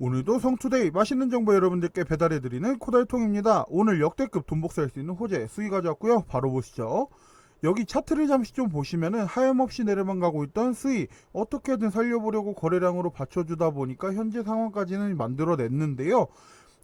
오늘도 성투데이 맛있는 정보 여러분들께 배달해드리는 코달통입니다. 오늘 역대급 돈 복사할 수 있는 호재 수위 가져왔고요. 바로 보시죠. 여기 차트를 잠시 좀 보시면은 하염없이 내려만 가고 있던 수위 어떻게든 살려보려고 거래량으로 받쳐주다 보니까 현재 상황까지는 만들어냈는데요.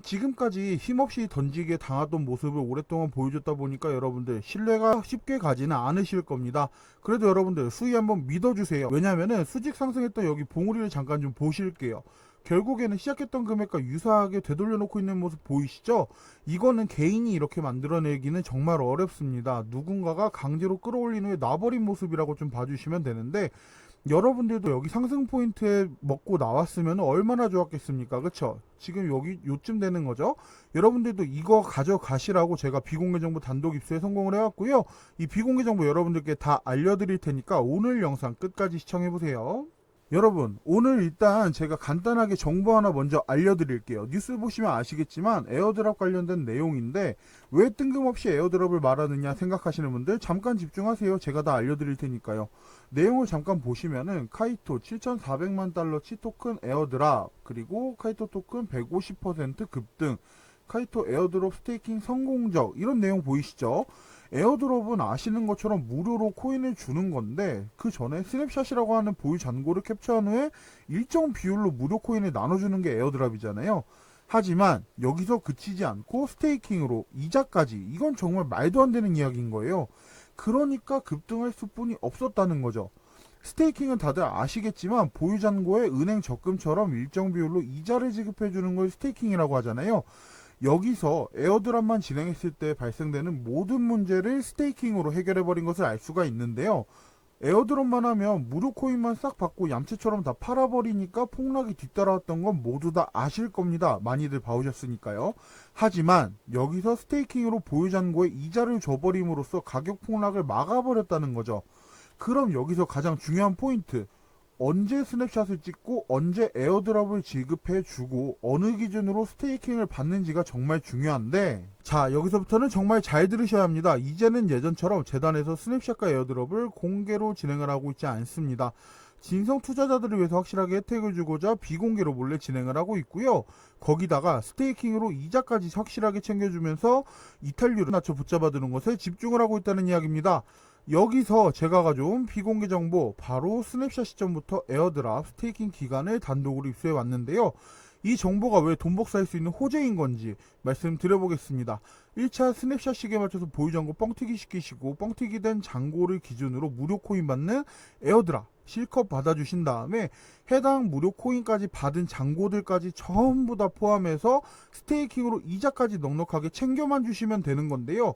지금까지 힘없이 던지게 당하던 모습을 오랫동안 보여줬다 보니까 여러분들 신뢰가 쉽게 가지는 않으실 겁니다. 그래도 여러분들 수위 한번 믿어주세요. 왜냐면은 수직 상승했던 여기 봉우리를 잠깐 좀 보실게요. 결국에는 시작했던 금액과 유사하게 되돌려 놓고 있는 모습 보이시죠? 이거는 개인이 이렇게 만들어내기는 정말 어렵습니다. 누군가가 강제로 끌어올린 후에 놔버린 모습이라고 좀 봐주시면 되는데 여러분들도 여기 상승 포인트에 먹고 나왔으면 얼마나 좋았겠습니까? 그쵸? 지금 여기 요쯤 되는 거죠? 여러분들도 이거 가져가시라고 제가 비공개 정보 단독 입수에 성공을 해왔고요. 이 비공개 정보 여러분들께 다 알려드릴 테니까 오늘 영상 끝까지 시청해보세요. 여러분 오늘 일단 제가 간단하게 정보 하나 먼저 알려드릴게요. 뉴스 보시면 아시겠지만 에어드랍 관련된 내용인데 왜 뜬금없이 에어드랍을 말하느냐 생각하시는 분들 잠깐 집중하세요. 제가 다 알려드릴 테니까요. 내용을 잠깐 보시면은 카이토 7,400만 달러 치 토큰 에어드랍 그리고 카이토 토큰 150% 급등 카이토 에어드롭 스테이킹 성공적 이런 내용 보이시죠 에어드롭은 아시는 것처럼 무료로 코인을 주는 건데 그 전에 스냅샷이라고 하는 보유 잔고를 캡처한 후에 일정 비율로 무료 코인을 나눠주는 게 에어드랍이잖아요. 하지만 여기서 그치지 않고 스테이킹으로 이자까지 이건 정말 말도 안 되는 이야기인 거예요. 그러니까 급등할 수뿐이 없었다는 거죠. 스테이킹은 다들 아시겠지만 보유 잔고에 은행 적금처럼 일정 비율로 이자를 지급해 주는 걸 스테이킹이라고 하잖아요. 여기서 에어드랍만 진행했을 때 발생되는 모든 문제를 스테이킹으로 해결해버린 것을 알 수가 있는데요. 에어드롭만 하면 무료 코인만 싹 받고 얌체처럼 다 팔아버리니까 폭락이 뒤따라왔던 건 모두 다 아실 겁니다. 많이들 봐오셨으니까요. 하지만 여기서 스테이킹으로 보유잔고에 이자를 줘버림으로써 가격 폭락을 막아버렸다는 거죠. 그럼 여기서 가장 중요한 포인트. 언제 스냅샷을 찍고 언제 에어드랍을 지급해 주고 어느 기준으로 스테이킹을 받는지가 정말 중요한데 자 여기서부터는 정말 잘 들으셔야 합니다 이제는 예전처럼 재단에서 스냅샷과 에어드랍을 공개로 진행을 하고 있지 않습니다 진성 투자자들을 위해서 확실하게 혜택을 주고자 비공개로 몰래 진행을 하고 있고요. 거기다가 스테이킹으로 이자까지 확실하게 챙겨주면서 이탈률을 낮춰 붙잡아두는 것에 집중을 하고 있다는 이야기입니다. 여기서 제가 가져온 비공개 정보 바로 스냅샷 시점부터 에어드랍 스테이킹 기간을 단독으로 입수해 왔는데요. 이 정보가 왜 돈 복사할 수 있는 호재인 건지 말씀드려보겠습니다. 1차 스냅샷 시기에 맞춰서 보유 잔고 뻥튀기 시키시고 뻥튀기 된 잔고를 기준으로 무료 코인 받는 에어드랍 실컷 받아주신 다음에 해당 무료 코인까지 받은 잔고들까지 전부 다 포함해서 스테이킹으로 이자까지 넉넉하게 챙겨만 주시면 되는 건데요.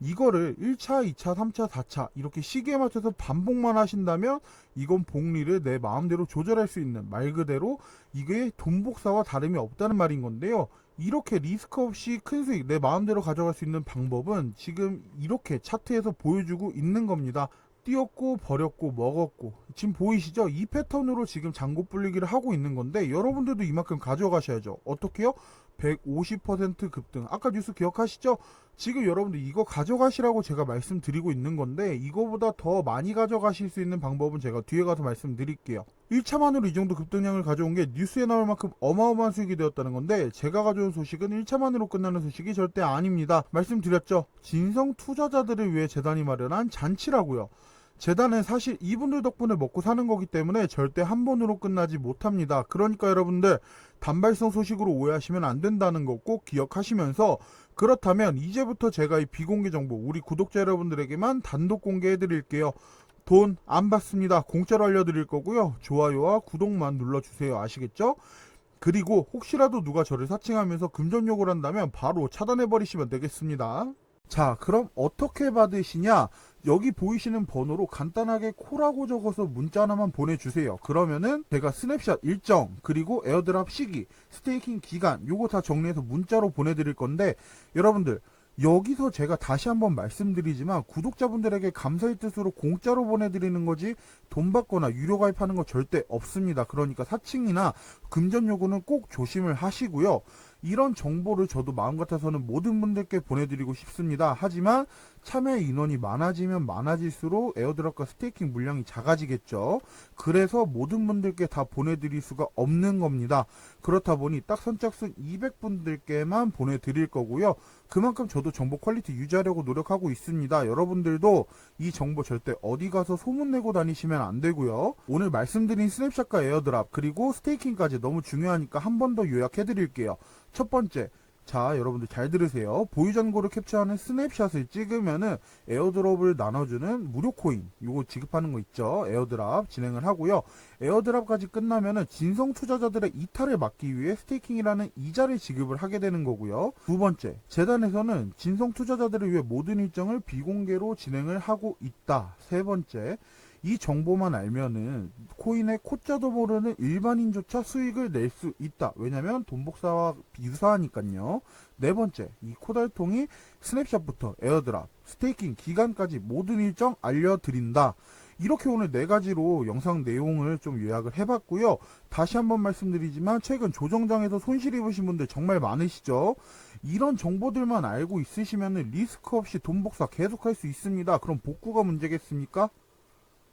이거를 1차, 2차, 3차, 4차 이렇게 시기에 맞춰서 반복만 하신다면 이건 복리를 내 마음대로 조절할 수 있는 말 그대로 이게 돈 복사와 다름이 없다는 말인 건데요. 이렇게 리스크 없이 큰 수익 내 마음대로 가져갈 수 있는 방법은 지금 이렇게 차트에서 보여주고 있는 겁니다. 뛰었고 버렸고 먹었고 지금 보이시죠? 이 패턴으로 지금 잔고 불리기를 하고 있는 건데 여러분들도 이만큼 가져가셔야죠. 어떻게요? 150% 급등. 아까 뉴스 기억하시죠? 지금 여러분들 이거 가져가시라고 제가 말씀드리고 있는 건데 이거보다 더 많이 가져가실 수 있는 방법은 제가 뒤에 가서 말씀드릴게요. 1차만으로 이 정도 급등량을 가져온 게 뉴스에 나올 만큼 어마어마한 수익이 되었다는 건데 제가 가져온 소식은 1차만으로 끝나는 소식이 절대 아닙니다. 말씀드렸죠. 진성 투자자들을 위해 재단이 마련한 잔치라고요. 재단은 사실 이분들 덕분에 먹고 사는 거기 때문에 절대 한 번으로 끝나지 못합니다. 그러니까 여러분들 단발성 소식으로 오해하시면 안 된다는 거 꼭 기억하시면서 그렇다면 이제부터 제가 이 비공개 정보 우리 구독자 여러분들에게만 단독 공개해 드릴게요. 돈 안 받습니다. 공짜로 알려드릴 거고요. 좋아요와 구독만 눌러주세요. 아시겠죠? 그리고 혹시라도 누가 저를 사칭하면서 금전 요구를 한다면 바로 차단해 버리시면 되겠습니다. 자, 그럼 어떻게 받으시냐? 여기 보이시는 번호로 간단하게 코라고 적어서 문자 하나만 보내주세요. 그러면은 제가 스냅샷 일정, 그리고 에어드랍 시기, 스테이킹 기간, 요거 다 정리해서 문자로 보내드릴 건데, 여러분들, 여기서 제가 다시 한번 말씀드리지만 구독자분들에게 감사의 뜻으로 공짜로 보내드리는 거지 돈 받거나 유료 가입하는 거 절대 없습니다. 그러니까 사칭이나 금전 요구는 꼭 조심을 하시고요. 이런 정보를 저도 마음 같아서는 모든 분들께 보내드리고 싶습니다. 하지만 참여 인원이 많아지면 많아질수록 에어드랍과 스테이킹 물량이 작아지겠죠. 그래서 모든 분들께 다 보내드릴 수가 없는 겁니다. 그렇다 보니 딱 선착순 200분들께만 보내드릴 거고요. 그만큼 저도 정보 퀄리티 유지하려고 노력하고 있습니다. 여러분들도 이 정보 절대 어디 가서 소문내고 다니시면 안 되고요. 오늘 말씀드린 스냅샷과 에어드랍 그리고 스테이킹까지 너무 중요하니까 한 번 더 요약해드릴게요. 첫 번째, 자, 여러분들 잘 들으세요. 보유 잔고를 캡처하는 스냅샷을 찍으면은 에어드랍을 나눠주는 무료 코인, 요거 지급하는 거 있죠. 에어드랍 진행을 하고요. 에어드랍까지 끝나면은 진성 투자자들의 이탈을 막기 위해 스테이킹이라는 이자를 지급을 하게 되는 거고요. 두 번째, 재단에서는 진성 투자자들을 위해 모든 일정을 비공개로 진행을 하고 있다. 세 번째, 이 정보만 알면은 코인의 코자도 모르는 일반인조차 수익을 낼 수 있다. 왜냐면 돈복사와 유사하니까요. 네 번째, 이 코달통이 스냅샷부터 에어드랍, 스테이킹 기간까지 모든 일정 알려드린다. 이렇게 오늘 네 가지로 영상 내용을 좀 요약을 해봤고요. 다시 한번 말씀드리지만 최근 조정장에서 손실 입으신 분들 정말 많으시죠? 이런 정보들만 알고 있으시면 리스크 없이 돈 복사 계속할 수 있습니다. 그럼 복구가 문제겠습니까?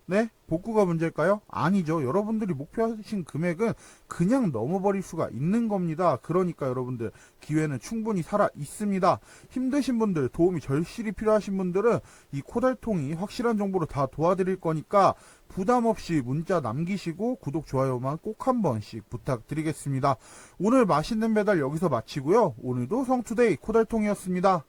네? 복구가 문제일까요? 아니죠. 여러분들이 목표하신 금액은 그냥 넘어버릴 수가 있는 겁니다. 그러니까 여러분들 기회는 충분히 살아 있습니다. 힘드신 분들, 도움이 절실히 필요하신 분들은 이 코달통이 확실한 정보로 다 도와드릴 거니까 부담 없이 문자 남기시고 구독, 좋아요만 꼭 한 번씩 부탁드리겠습니다. 오늘 맛있는 배달 여기서 마치고요. 오늘도 성투데이 코달통이었습니다.